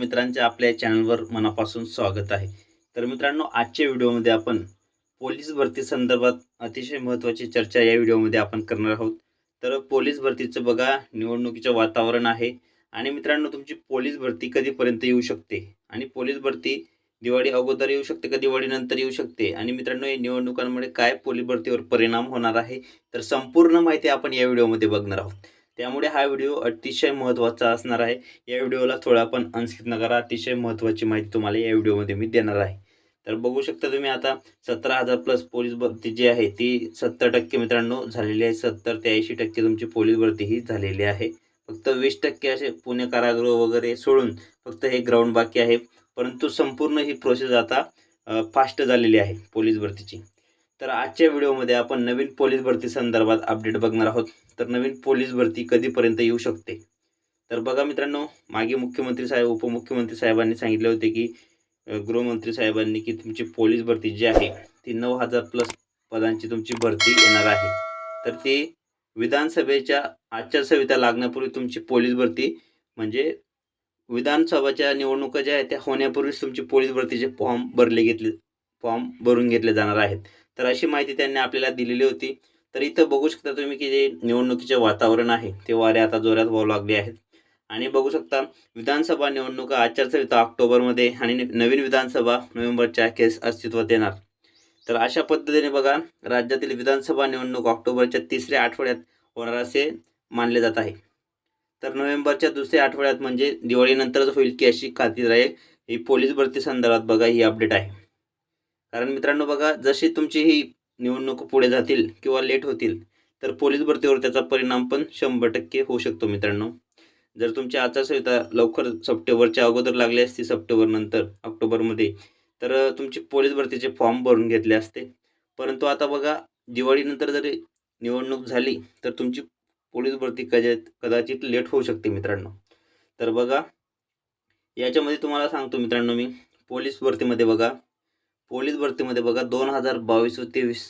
मित्रांचे आपल्या चॅनलवर मनापासून स्वागत आहे. तर मित्रांनो आजच्या व्हिडिओमध्ये आपण पोलीस भरती संदर्भात अतिशय महत्त्वाची चर्चा या व्हिडिओमध्ये आपण करणार आहोत. तर पोलीस भरतीचं बघा निवडणुकीचं वातावरण आहे आणि मित्रांनो तुमची पोलीस भरती कधीपर्यंत येऊ शकते? आणि पोलीस भरती दिवाळी अगोदर येऊ शकते का? दिवाळीनंतर येऊ शकते? आणि मित्रांनो या निवडणुकांमुळे काय पोलीस भरतीवर परिणाम होणार आहे? तर संपूर्ण माहिती आपण या व्हिडिओमध्ये बघणार आहोत. त्यामुळे हा व्हिडिओ अतिशय महत्त्वाचा असणार आहे. या व्हिडिओला थोडा पण अनस्किप न करा. अतिशय महत्त्वाची माहिती तुम्हाला या व्हिडिओमध्ये मी देणार आहे. तर बघू शकता तुम्ही आता सतरा हजार प्लस पोलीस भरती जी आहे ती सत्तर टक्के मित्रांनो झालेली आहे. सत्तर ते ऐंशी टक्के तुमची पोलीस भरती ही झालेली आहे. फक्त वीस टक्के असे पुणे कारागृह वगैरे सोडून फक्त हे ग्राउंड बाकी आहे. परंतु संपूर्ण ही प्रोसेस आता फास्ट झालेली आहे पोलीस भरतीची. तर आजच्या व्हिडिओमध्ये आपण नवीन पोलीस भरती संदर्भात अपडेट बघणार आहोत. तर नवीन पोलीस भरती कधीपर्यंत येऊ शकते? तर बघा मित्रांनो मागे मुख्यमंत्री साहेब उपमुख्यमंत्री साहेबांनी सांगितले होते की गृहमंत्री साहेबांनी की तुमची पोलीस भरती जी आहे ती नऊ हजार प्लस पदांची तुमची भरती येणार आहे. तर ती विधानसभेच्या आचारसंहिता लागण्यापूर्वी तुमची पोलीस भरती म्हणजे विधानसभाच्या निवडणुका ज्या आहेत त्या होण्यापूर्वीच तुमची पोलीस भरतीचे फॉर्म भरले घेतले फॉर्म भरून घेतले जाणार आहेत. तर अशी माहिती त्यांनी आपल्याला दिलेली होती. तर इथं बघू शकता तुम्ही की जे निवडणुकीचे वातावरण आहे ते वारे आता जोरात वाहू लागले आहेत. आणि बघू शकता विधानसभा निवडणुका आचारसंहिता ऑक्टोबरमध्ये आणि नवीन विधानसभा नोव्हेंबरच्या अखेर अस्तित्वात येणार. तर अशा पद्धतीने बघा राज्यातील विधानसभा निवडणूक ऑक्टोबरच्या तिसऱ्या आठवड्यात होणार असे मानले जात आहे. तर नोव्हेंबरच्या दुसऱ्या आठवड्यात म्हणजे दिवाळीनंतरच होईल की अशी खात्री राहील ही पोलीस भरती संदर्भात बघा ही अपडेट आहे. कारण मित्रांनो बघा जशी तुमची ही निवडणूक पुढे जातील किंवा लेट होतील तर पोलीस भरतीवर त्याचा परिणाम पण शंभर टक्के होऊ शकतो मित्रांनो. जर तुमची आचारसंहिता लवकर सप्टेंबरच्या अगोदर लागली असती सप्टेंबर नंतर ऑक्टोबरमध्ये तर तुमची पोलीस भरतीचे फॉर्म भरून घेतले असते. परंतु आता बघा दिवाळीनंतर जरी निवडणूक झाली तर तुमची पोलीस भरती कदाचित कदाचित लेट होऊ शकते मित्रांनो. तर बघा याच्यामध्ये तुम्हाला सांगतो मित्रांनो मी. पोलीस भरतीमध्ये बघा पोलीस भरतीमध्ये बघा दोन हजार बावीस व तेवीस.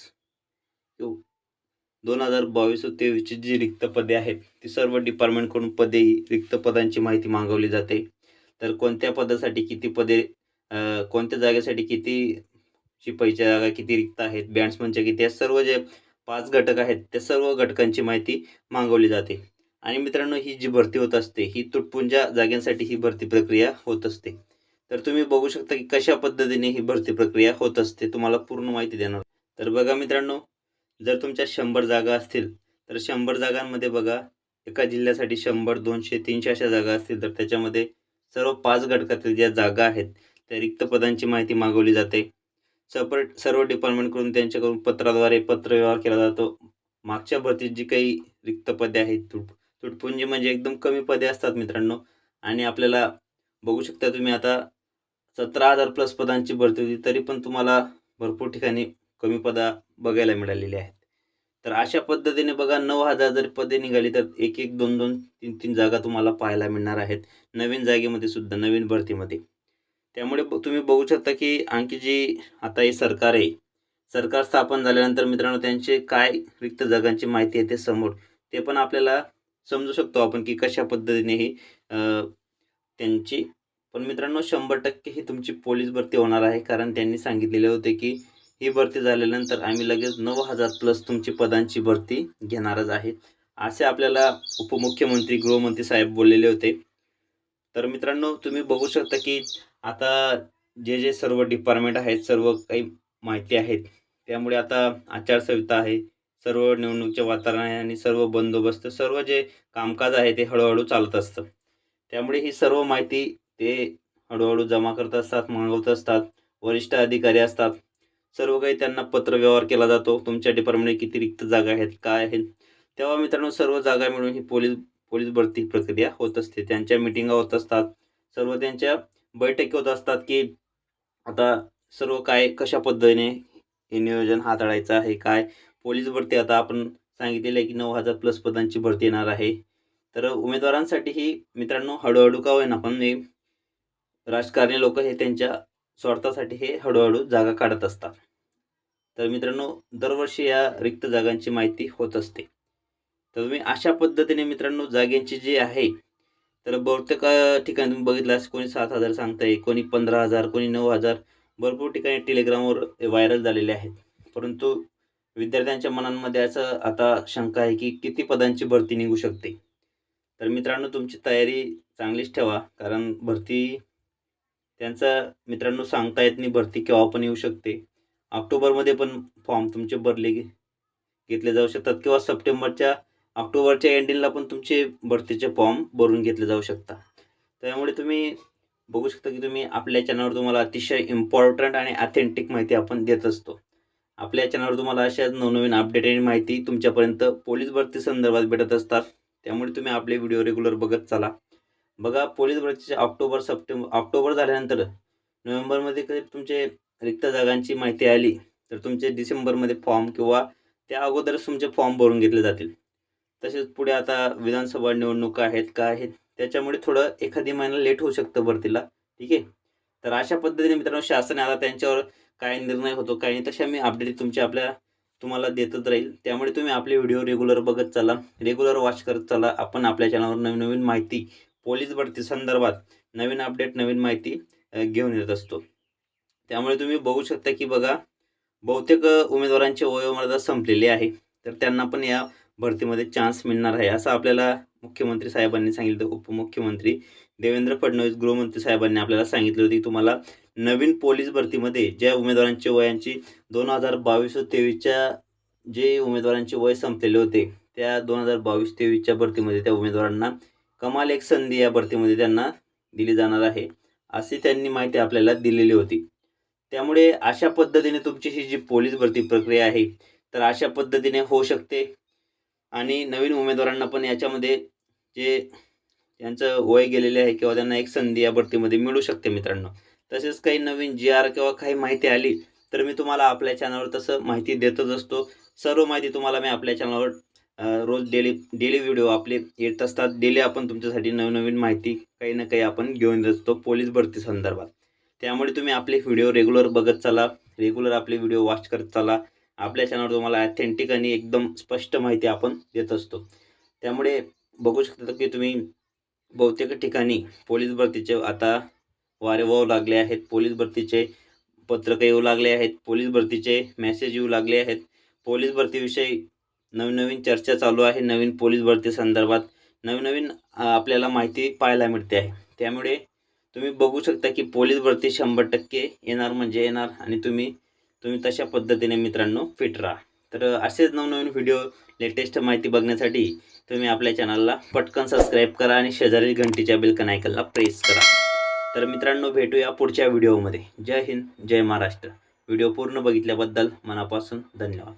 दोन हजार बावीस व तेवीसची जी रिक्त पदे आहेत ती सर्व डिपार्टमेंटकडून पदे रिक्त पदांची माहिती मागवली जाते. तर कोणत्या पदासाठी किती पदे कोणत्या जागेसाठी किती शिपाईच्या जागा किती रिक्त आहेत बॅट्समनच्या म्हणजे किती या सर्व जे पाच घटक आहेत त्या सर्व घटकांची माहिती मागवली जाते. आणि मित्रांनो ही जी भरती होत असते ही तुटपुंजा जागेंसाठी ही भरती प्रक्रिया होत असते. तर तुम्ही बघू शकता की कशा पद्धतीने ही भरती प्रक्रिया होत असते तुम्हाला पूर्ण माहिती देणार. तर बघा मित्रांनो जर तुमच्या शंभर जागा असतील तर शंभर जागांमध्ये बघा एका जिल्ह्यासाठी शंभर दोनशे तीनशे अशा जागा असतील तर त्याच्यामध्ये सर्व पाच घटकातील ज्या जागा आहेत त्या रिक्त पदांची माहिती मागवली जाते. सपरेट सर्व डिपार्टमेंटकडून त्यांच्याकडून पत्राद्वारे पत्रव्यवहार केला जातो. मागच्या भरतीत जी काही रिक्त पदे आहेत तुट तुटपुंजी म्हणजे एकदम कमी पदे असतात मित्रांनो. आणि आपल्याला बघू शकता तुम्ही आता सतरा हजार प्लस पदांची भरती होती तरी पण तुम्हाला भरपूर ठिकाणी कमी पदा बघायला मिळालेली आहेत. तर अशा पद्धतीने बघा नऊ हजार जर पदे निघाली तर एक एक दोन दोन तीन तीन जागा तुम्हाला पाहायला मिळणार आहेत. नवीन जागेमध्ये सुद्धा नवीन भरतीमध्ये. त्यामुळे ब- तुम्ही बघू शकता की आणखी जी आता हे सरकार आहे सरकार स्थापन झाल्यानंतर मित्रांनो त्यांचे काय रिक्त जागांची माहिती आहे ते समोर ते पण आपल्याला समजू शकतो आपण की कशा पद्धतीने ही त्यांची पण मित्रांनो शंभर टक्के ही तुमची पोलीस भरती होणार आहे. कारण त्यांनी सांगितलेले होते की ही भरती झाल्यानंतर आम्ही लगेच नऊ हजार प्लस तुमची पदांची भरती घेणारच आहे. असे आपल्याला उपमुख्यमंत्री गृहमंत्री साहेब बोललेले होते. तर मित्रांनो तुम्ही बघू शकता की आता जे जे सर्व डिपार्टमेंट आहेत सर्व काही माहिती आहेत त्यामुळे आता आचारसंहिता आहे. सर्व निवडणुकीचे वातावरण आहे आणि सर्व बंदोबस्त सर्व जे कामकाज आहे ते हळूहळू चालत असतं. त्यामुळे ही सर्व माहिती ते हळूहळू जमा करत असतात मागवत असतात वरिष्ठ अधिकारी असतात. सर्व काही त्यांना पत्रव्यवहार केला जातो. तुमच्या डिपार्टमेंटमध्ये किती रिक्त जागा आहेत काय आहेत? तेव्हा मित्रांनो सर्व जागा मिळून ही पोलीस पोलीस भरती प्रक्रिया होत असते. त्यांच्या मिटिंगा होत असतात. सर्व त्यांच्या बैठकी होत असतात की आता सर्व काय कशा पद्धतीने हे नियोजन हाताळायचं आहे काय? पोलीस भरती आता आपण सांगितलेलं आहे की नऊ हजार प्लस पदांची भरती येणार आहे. तर उमेदवारांसाठी ही मित्रांनो हळूहळू का होईना पण हे राजकारणी लोक हे त्यांच्या स्वार्थासाठी हे हळूहळू जागा काढत असतात. तर मित्रांनो दरवर्षी या रिक्त जागांची माहिती होत असते. तर तुम्ही अशा पद्धतीने मित्रांनो जागेंची जी आहे तर बहुतेक ठिकाणी तुम्ही बघितलास कोणी सात हजार सांगताय कोणी पंधरा हजार कोणी नऊ हजार भरपूर ठिकाणी टेलिग्रामवर व्हायरल झालेले आहेत. परंतु विद्यार्थ्यांच्या मनांमध्ये असं आता शंका आहे की किती पदांची भरती निघू शकते? तर मित्रांनो तुमची तयारी चांगलीच ठेवा कारण भरती त्यांचा मित्रांनो सांगता येत नाही भरती केव्हा पण येऊ शकते. ऑक्टोबरमध्ये पण फॉर्म तुमचे भरले गे- घेतले जाऊ शकतात किंवा सप्टेंबरच्या ऑक्टोबरच्या एंडिंगला पण तुमचे भरतीचे फॉर्म भरून घेतले जाऊ शकतात. त्यामुळे तुम्ही बघू शकता की तुम्ही आपल्या चॅनलवर तुम्हाला अतिशय इम्पॉर्टंट आणि ॲथेंटिक माहिती आपण देत असतो. आपल्या चॅनलवर तुम्हाला अशा नवनवीन अपडेट आणि माहिती तुमच्यापर्यंत पोलीस भरती संदर्भात भेटत असतात. त्यामुळे तुम्ही आपले व्हिडिओ रेग्युलर बघत चला. बघा पोलीस भरतीचे ऑक्टोबर सप्टेंबर ऑक्टोबर झाल्यानंतर नोव्हेंबरमध्ये कधी तुमचे रिक्त जागांची माहिती आली तर तुमचे डिसेंबरमध्ये फॉर्म किंवा त्या अगोदरच तुमचे फॉर्म भरून घेतले जातील. तसेच पुढे आता विधानसभा निवडणुका आहेत का आहेत त्याच्यामुळे थोडं एखादी महिना लेट होऊ शकतं भरतीला ठीक आहे? तर अशा पद्धतीने मित्रांनो शासन आता त्यांच्यावर काय निर्णय होतो काय नाही तशा मी अपडेट तुमच्या आपल्या तुम्हाला देतच राहील. त्यामुळे तुम्ही आपले व्हिडिओ रेग्युलर बघत चला रेग्युलर वॉच करत चला. आपण आपल्या चॅनलवर नवीन नवीन माहिती पोलीस भरती संदर्भात नवीन अपडेट नवीन माहिती घेऊन येत असतो. त्यामुळे तुम्ही बघू शकता की बघा बहुतेक उमेदवारांची वयोमर्यादा संपलेली आहे. तर त्यांना पण या भरतीमध्ये चान्स मिळणार आहे. असं आपल्याला मुख्यमंत्री साहेबांनी सांगितलं. उपमुख्यमंत्री देवेंद्र फडणवीस गृहमंत्री साहेबांनी आपल्याला सांगितलं होती की तुम्हाला नवीन पोलीस भरतीमध्ये ज्या उमेदवारांची वयांची दोन हजार बावीस व तेवीसच्या जे उमेदवारांचे वय संपलेले होते त्या दोन हजार बावीस तेवीसच्या भरतीमध्ये त्या उमेदवारांना कमाल एक संधी या भरतीमध्ये त्यांना दिली जाणार आहे अशी त्यांनी माहिती आपल्याला दिलेली होती. त्यामुळे अशा पद्धतीने तुमची ही जी पोलीस भरती प्रक्रिया आहे तर अशा पद्धतीने होऊ शकते. आणि नवीन उमेदवारांना पण याच्यामध्ये जे त्यांचं वय गेलेले आहे किंवा त्यांना एक संधी या भरतीमध्ये मिळू शकते मित्रांनो. तसेच काही नवीन जी आर किंवा काही माहिती आली तर मी तुम्हाला आपल्या चॅनलवर तसं माहिती देतच असतो. सर्व माहिती तुम्हाला मी आपल्या चॅनलवर रोज डेली डेली व्हिडिओ आपले येत असतात. डेली आपण तुमच्यासाठी नवनवीन माहिती काही ना काही आपण घेऊन येत असतो पोलीस भरती संदर्भात. त्यामुळे तुम्ही आपले व्हिडिओ रेग्युलर बघत चला. रेग्युलर आपले व्हिडिओ वॉच करत चला. आपल्या चॅनलवर तुम्हाला ॲथेंटिक आणि एकदम स्पष्ट माहिती आपण देत असतो. त्यामुळे बघू शकता की तुम्ही बहुतेक ठिकाणी पोलीस भरतीचे आता वारे वाहू लागले आहेत. पोलीस भरतीचे पत्रकं येऊ लागले आहेत. पोलीस भरतीचे मेसेज येऊ लागले आहेत. पोलीस भरतीविषयी नवीन चर्चा चालू आहे. नवीन पोलीस भरती संदर्भात नवीन नवीन आपल्याला माहिती पाहायला मिळते आहे. त्यामुळे तुम्ही बघू शकता की पोलीस भरती शंभर टक्के येणार म्हणजे येणार आणि तुम्ही तुम्ही तशा पद्धतीने मित्रांनो फिट राहा. तर असेच नवनवीन व्हिडिओ लेटेस्ट माहिती बघण्यासाठी तुम्ही आपल्या चॅनलला पटकन सबस्क्राईब करा आणि शेजारील घंटीच्या बिलकन आयकनला प्रेस करा. तर मित्रांनो भेटूया पुढच्या व्हिडिओमध्ये. जय हिंद जय महाराष्ट्र. व्हिडिओ पूर्ण बघितल्याबद्दल मनापासून धन्यवाद.